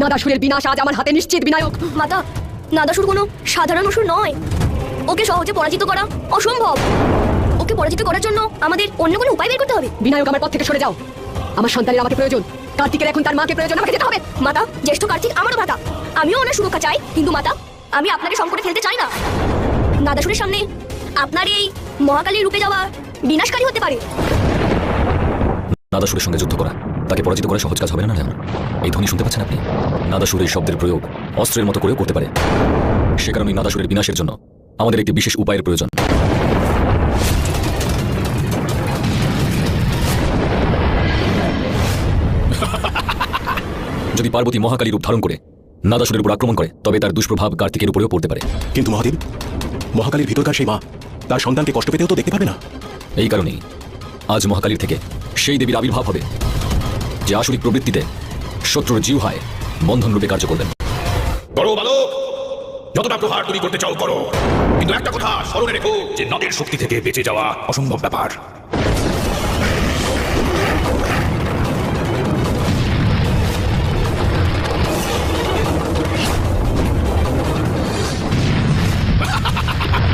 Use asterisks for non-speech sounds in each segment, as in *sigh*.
নাদাসুরের বিনাশ আজ আমার হাতে নিশ্চিত, বিনায়ক। মাতা নাদাসুর কোনো সাধারণ অসুর নয়। ওকে সহজে পরাজিত করা অসম্ভব। ওকে পরাজিত করার জন্য আমাদের অন্য কোনো উপায় বের করতে হবে। বিনায়ক, আমার পথ থেকে সরে যাও। আমার সন্তানের আমাকে প্রয়োজন। কার্তিকের এখন তার মাকে প্রয়োজন, আমাকে যেতে হবে। মাতা, জ্যেষ্ঠ কার্তিক, আমারও ভাতা। আমিও ওনার সুরক্ষা চাই, কিন্তু মাতা, আমি আপনাকে সংকটে ফেলতে চাই না। নাদাসুরের সামনে আপনার এই মহাকালীর রূপে যাওয়া বিনাশকারী হতে পারে। নাদাসুরের সঙ্গে যুদ্ধ করা। তাকে পরাজিত করা সহজ কাজ হবে না এই ধ্বনি শুনতে পাচ্ছেন আপনি? নাদাসুর এই শব্দের প্রয়োগ অস্ত্রের মতো করেও করতে পারে। সে কারণে নাদাসুরের বিনাশের জন্য আমাদের একটি বিশেষ উপায়ের প্রয়োজন। *laughs* যদি পার্বতী মহাকালী রূপ ধারণ করে নাদাসুরের উপর আক্রমণ করে তবে তার দুষ্প্রভাব কার্তিকের উপরেও পড়তে পারে। কিন্তু মহাদেব মহাকালীর ভিতরকার সেই মা তার সন্তানকে কষ্ট পেতেও তো দেখতে পাবে না। এই কারণেই আজ মহাকালীর থেকে সেই দেবীর আবির্ভাব হবে। যে আসরিক প্রবৃত্তিতে শত্রুর জিউহায় বন্ধন রূপে কার্য করবেন। যতটা প্রহার তুমি করতে চাও, করো। কিন্তু একটা কথা স্মরণে রেখো যে নদের শক্তি থেকে বেঁচে যাওয়া অসম্ভব ব্যাপার।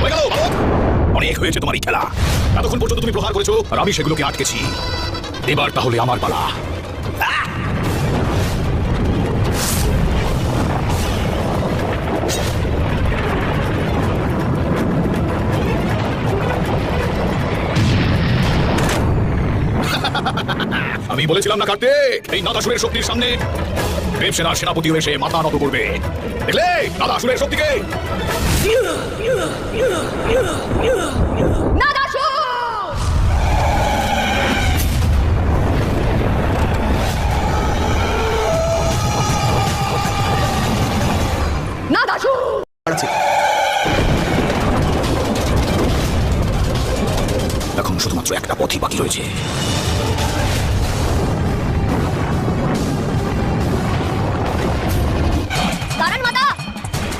হয়ে। অনেক হয়েছে তোমার এই খেলা। এতক্ষণ পর্যন্ত তুমি প্রহার করেছ, আর আমি সেগুলোকে আটকেছি। এবার তাহলে আমার পালা। *laughs* আমি বলেছিলাম না কার্তিক, এই নাদাসুরের শক্তির সামনে দেব সেনার সেনাপতি হয়ে সে মাথা নত করবে। দেখলে? নাদাসুরের শক্তিকে। একটা পথই বাকি রয়েছে।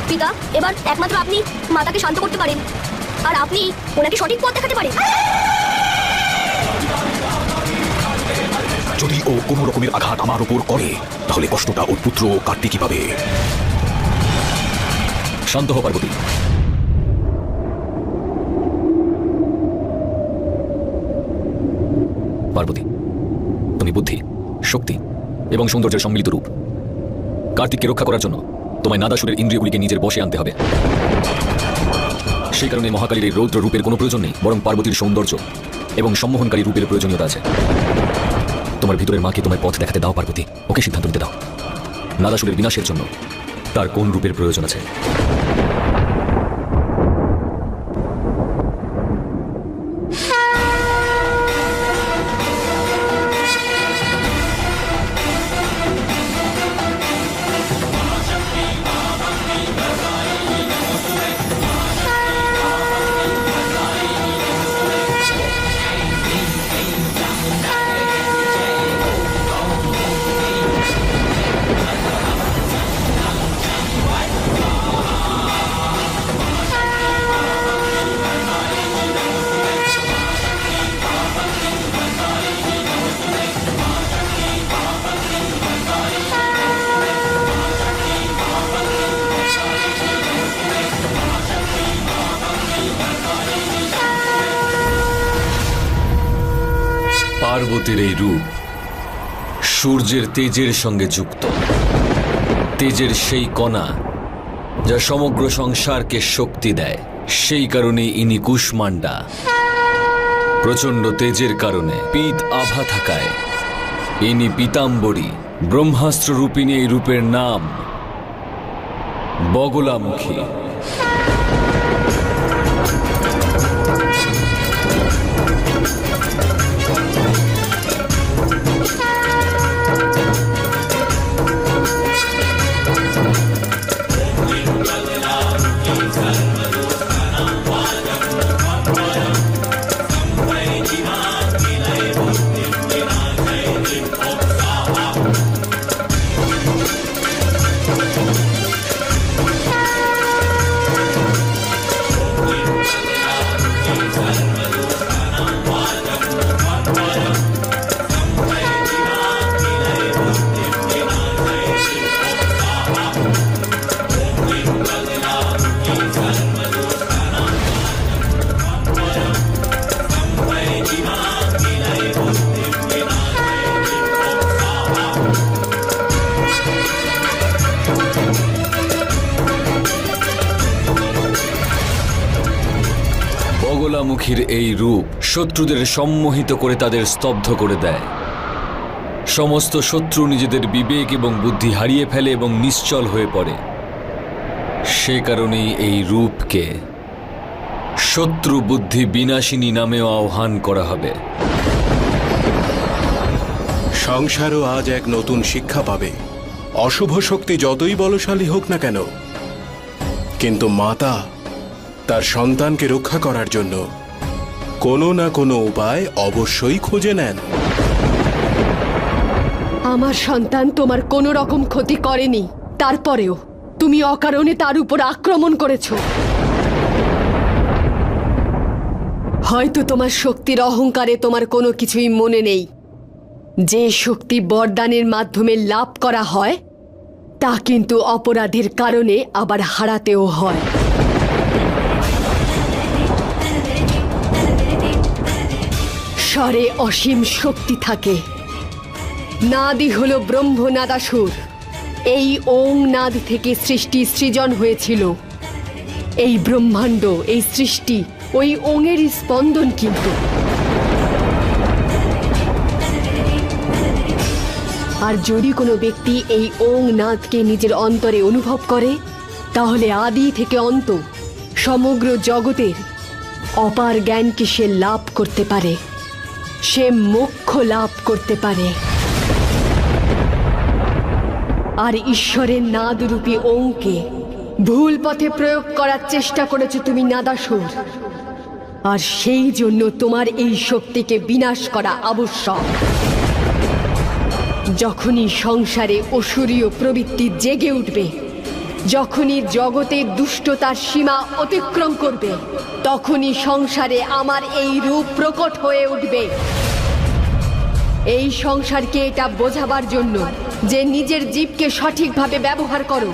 পিতা এবার একমাত্র আপনি মাতাকে শান্ত করতে পারেন। আর আপনি ওনাকে সঠিক পথ দেখাতে পারেন। যদি ও কোনো রকমের আঘাত আমার উপর করে তাহলে কষ্টটা ওর পুত্র কার্তিকই পাবে। শান্ত হও পার্বতী। পার্বতী। তুমি বুদ্ধি, শক্তি এবং সৌন্দর্যের সম্মিলিত রূপ। কার্তিককে রক্ষা করার জন্য তোমায় নাদাসুরের ইন্দ্রিয়গুলিকে নিজের বসে আনতে হবে। সেই কারণে মহাকালীর এই রৌদ্র রূপের কোনো প্রয়োজন নেই, বরং পার্বতীর সৌন্দর্য এবং সম্মোহনকারী রূপের প্রয়োজনীয়তা আছে। তোমার ভিতরের মাকে তোমার পথ দেখাতে দাও, পার্বতী। ওকে সিদ্ধান্ত নিতে দাও। নাদাসুরের বিনাশের জন্য তার কোন রূপের প্রয়োজন আছে? পার্বতীর এই রূপ সূর্যের তেজের সঙ্গে যুক্ত। তেজের সেই কণা যা সমগ্র সংসারকে শক্তি দেয়। সেই কারণে ইনি কুষ্মান্ডা প্রচণ্ড তেজের কারণে পিত আভা থাকায় ইনি পিতাম্বরী। ব্রহ্মাস্ত্র রূপিণী এই রূপের নাম বগলামুখী। Bye. বগলামুখীর এই রূপ শত্রুদের সম্মোহিত করে তাদের স্তব্ধ করে দেয়। সমস্ত শত্রু নিজেদের বিবেক এবং বুদ্ধি হারিয়ে ফেলে এবং নিশ্চল হয়ে পড়ে। সে কারণেই এই রূপকে শত্রু বুদ্ধি বিনাশিনী নামেও আহ্বান করা হবে। সংসারও আজ এক নতুন শিক্ষা পাবে। অশুভ শক্তি যতই বলশালী হোক না কেন, কিন্তু মাতা তার সন্তানকে রক্ষা করার জন্য কোনো না কোনো উপায় অবশ্যই খুঁজে নেন। আমার সন্তান তোমার কোনো রকম ক্ষতি করেনি। তারপরেও তুমি অকারণে তার উপর আক্রমণ করেছ। হয়তো তোমার শক্তির অহংকারে তোমার কোনো কিছুই মনে নেই। যে শক্তি বরদানের মাধ্যমে লাভ করা হয়, তা কিন্তু অপরাধের কারণে আবার হারাতেও হয়। স্বরে অসীম শক্তি থাকে। নাদি হলো ব্রহ্মনাদাসুর। এই ওং নাদ থেকে সৃষ্টি সৃজন হয়েছিল। এই ব্রহ্মাণ্ড, এই সৃষ্টি, ওই ওঙেরই স্পন্দন কিন্তু। আর যদি কোনো ব্যক্তি এই ওং নাদকে নিজের অন্তরে অনুভব করে, তাহলে আদি থেকে অন্ত, সমগ্র জগতের অপার জ্ঞানকে সে লাভ করতে পারে। সে মোক্ষ লাভ করতে পারে। আর ঈশ্বরের নাদরূপী ওংকে ভুল পথে প্রয়োগ করার চেষ্টা করেছ তুমি, নাদাসুর। আর সেই জন্য তোমার এই শক্তিকে বিনাশ করা আবশ্যক। যখনই সংসারে অসুরীয় প্রবৃত্তি জেগে উঠবে যখনই জগতের দুষ্টতার সীমা অতিক্রম করবে, তখনই সংসারে আমার এই রূপ প্রকট হয়ে উঠবে। এই সংসারকে এটা বোঝাবার জন্য যে নিজের জীবকে সঠিকভাবে ব্যবহার করো,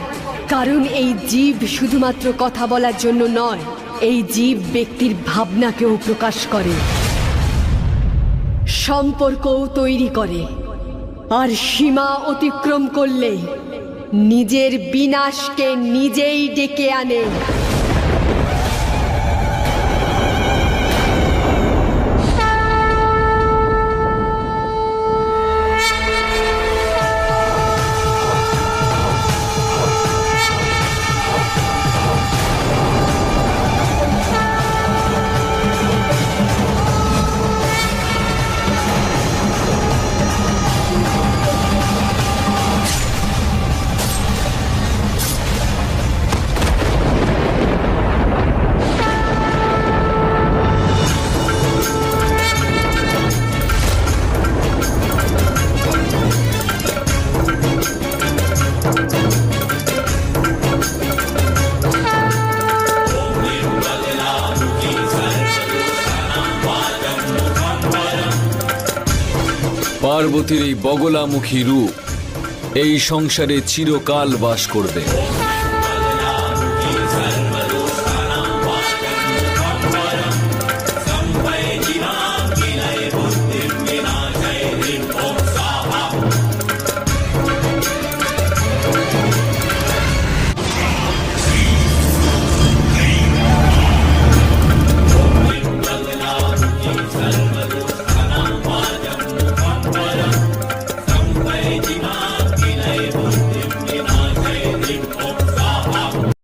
কারণ এই জীব শুধুমাত্র কথা বলার জন্য নয়, এই জীব ব্যক্তির ভাবনাকেও প্রকাশ করে। সম্পর্কও তৈরি করে, আর সীমা অতিক্রম করলে নিজের বিনাশকে নিজেই ডেকে আনে। পার্বতীর এই বগলামুখী রূপ এই সংসারে চিরকাল বাস করবে।